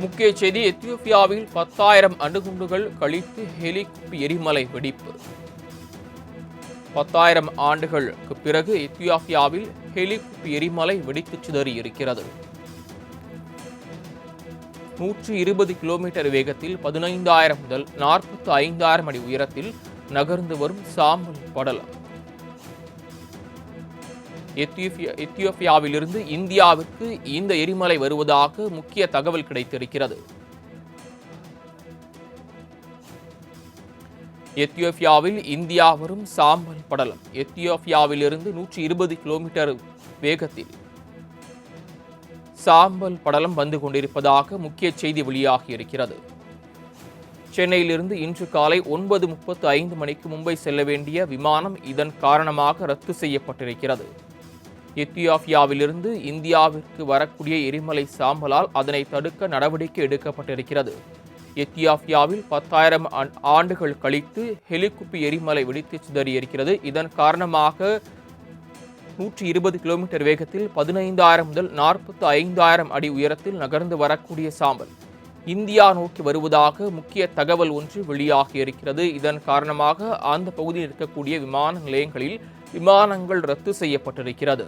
முக்கிய செய்தி எத்தியோப்பியாவில் பத்தாயிரம் அணுகுண்டுகள் கழித்து ஹெலிகுப்பி எரிமலை வெடிப்பு. பத்தாயிரம் ஆண்டுகளுக்கு பிறகு எத்தியோப்பியாவில் ஹெலிகுப்பி எரிமலை வெடித்து சிதறி இருக்கிறது. நூற்றி இருபது கிலோமீட்டர் வேகத்தில் பதினைந்தாயிரம் முதல் நாற்பத்தி ஐந்தாயிரம் அடி உயரத்தில் நகர்ந்து வரும் சாம்பல் படலம். எத்தியோப்பியா எத்தியோப்பியாவிலிருந்து இந்தியாவிற்கு இந்த எரிமலை வருவதாக முக்கிய தகவல் கிடைத்திருக்கிறது. எத்தியோப்பியாவில் இந்தியா வரும் சாம்பல் படலம். எத்தியோப்பியாவிலிருந்து நூற்றி இருபது கிலோமீட்டர் வேகத்தில் சாம்பல் படலம் வந்து கொண்டிருப்பதாக முக்கிய செய்தி வெளியாகி இருக்கிறது. சென்னையிலிருந்து இன்று காலை ஒன்பது முப்பத்து ஐந்து மணிக்கு மும்பை செல்ல வேண்டிய விமானம் இதன் காரணமாக ரத்து செய்யப்பட்டிருக்கிறது. எத்தியோப்பியாவிலிருந்து இந்தியாவிற்கு வரக்கூடிய எரிமலை சாம்பலால் அதனை தடுக்க நடவடிக்கை எடுக்கப்பட்டிருக்கிறது. எத்தியோப்பியாவில் பத்தாயிரம் ஆண்டுகள் கழித்து ஹெலிகுப்பி எரிமலை வெடித்து சிதறியிருக்கிறது. இதன் காரணமாக நூற்றி இருபது கிலோமீட்டர் வேகத்தில் பதினைந்தாயிரம் முதல் நாற்பத்து ஐந்தாயிரம் அடி உயரத்தில் நகர்ந்து வரக்கூடிய சாம்பல். இந்தியா நோக்கி வருவதாக முக்கிய தகவல் ஒன்று வெளியாகி இருக்கிறது இதன் காரணமாக அந்த பகுதியில் இருக்கக்கூடிய விமான நிலையங்களில் விமானங்கள் ரத்து செய்யப்பட்டிருக்கிறது.